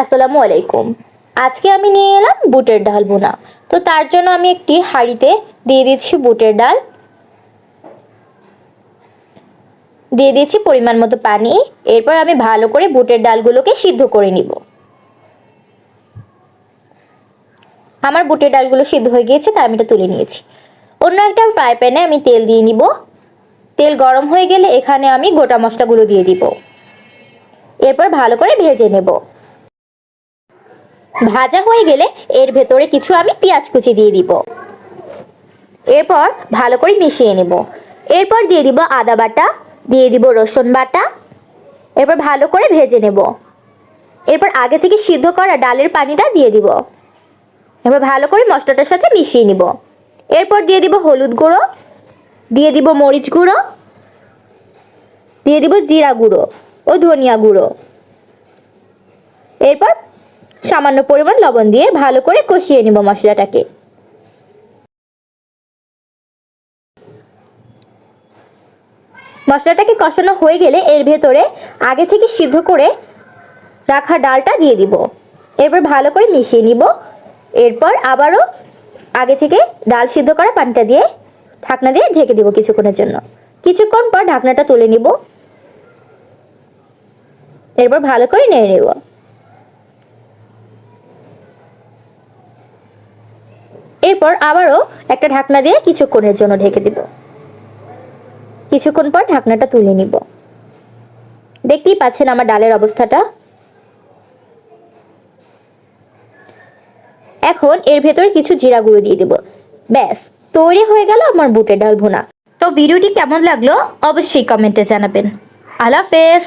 আসসালামু আলাইকুম। আজকে আমি নিয়ে এলাম বুটের ডাল বোনা তো তার জন্য আমি একটি হাঁড়িতে দিয়ে দিচ্ছি বুটের ডাল। দিয়ে দিচ্ছি পরিমাণ মতো পানি। এরপর আমি ভালো করে বুটের ডালগুলোকে সিদ্ধ করে নিব। আমার বুটের ডালগুলো সিদ্ধ হয়ে গিয়েছে, তাই আমি এটা তুলে নিয়েছি। অন্য একটা ফ্রাই প্যানে আমি তেল দিয়ে নিব। তেল গরম হয়ে গেলে এখানে আমি গোটা মশলাগুলো দিয়ে দিব। এরপর ভালো করে ভেজে নেব। ভাজা হয়ে গেলে এর ভেতরে কিছু আমি পেঁয়াজ কুচি দিয়ে দিব। এরপর ভালো করে মিশিয়ে নেব। এরপর দিয়ে দিব আদা বাটা, দিয়ে দিব রসুন বাটা। এরপর ভালো করে ভেজে নেব। এরপর আগে থেকে সিদ্ধ করা ডালের পানিটা দিয়ে দিব। এবার ভালো করে মশলাটার সাথে মিশিয়ে নিব। এরপর দিয়ে দিব হলুদ গুঁড়ো, দিয়ে দিব মরিচ গুঁড়ো, দিয়ে দিব জিরা গুঁড়ো ও ধনিয়া গুঁড়ো। এরপর সামান্য পরিমাণ লবণ দিয়ে ভালো করে কষিয়ে নিব মশলাটাকে। মশলাটাকে কষানো হয়ে গেলে এর ভেতরে আগে থেকে সিদ্ধ করে রাখা ডালটা দিয়ে দিব। এরপর ভালো করে মিশিয়ে নিব। এরপর আবারও আগে থেকে ডাল সিদ্ধ করা পানিটা দিয়ে ঢাকনা দিয়ে ঢেকে দিব কিছুক্ষণের জন্য। কিছুক্ষণ পর ঢাকনাটা তুলে নিব। এরপর ভালো করে নেড়ে নেব। এরপর আবারও একটা ঢাকনা দিয়ে কিছুক্ষণের জন্য ঢেকে দিব। কিছুক্ষণ পর ঢাকনাটা তুলে নিব। দেখতেই পাচ্ছেন আমার ডালের অবস্থাটা। এখন এর ভেতরে কিছু জিরা গুঁড়ো দিয়ে দেব। ব্যাস, তৈরি হয়ে গেল আমার বুটের ডাল ভুনা। তো ভিডিওটি কেমন লাগল? অবশ্যই কমেন্টে জানাবেন। আল্লাহ হাফেজ!